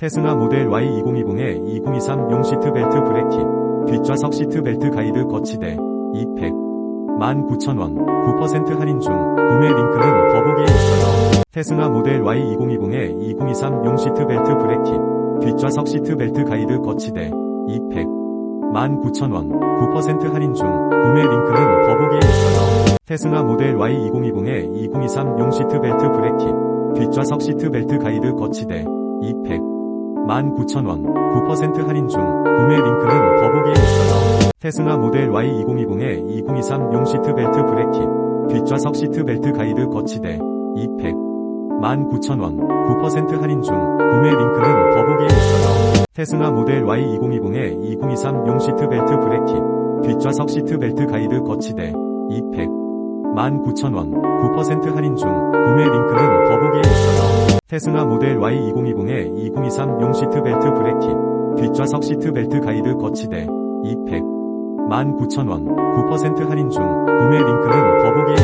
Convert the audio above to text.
테스나 모델 Y2020에 2023 용 시트 벨트 브레킷, 뒷좌석 시트 벨트 가이드 거치대, 2팩, 19,000원, 9% 할인 중, 구매 링크는 더보기에 있어요. 테스나 모델 Y2020에 2023 용 시트 벨트 브레킷, 뒷좌석 시트 벨트 가이드 거치대, 2팩, 19,000원, 9% 할인 중, 구매 링크는 더보기에 있어요. 테스나 모델 Y2020에 2023 용 시트 벨트 브레킷, 뒷좌석 시트 벨트 가이드 거치대, 2팩, 19,000원, 9% 할인 중, 구매 링크는 더보기에 있어요. 테스나 모델 Y2020에 2023 용 시트 벨트 브레킷, 뒷좌석 시트 벨트 가이드 거치대, 2팩, 19,000원, 9% 할인 중, 구매 링크는 더보기에 있어요. 테스나 모델 Y2020에 2023 용 시트 벨트 브레킷, 뒷좌석 시트 벨트 가이드 거치대, 2팩, 19,000원, 9% 할인 중, 구매 링크는 더보기에 있어요. 테스나 모델 Y2020에 123용 시트벨트 브래킷 뒷좌석 시트벨트 가이드 거치대 200 19,000원 9% 할인 중 구매 링크는 더보기에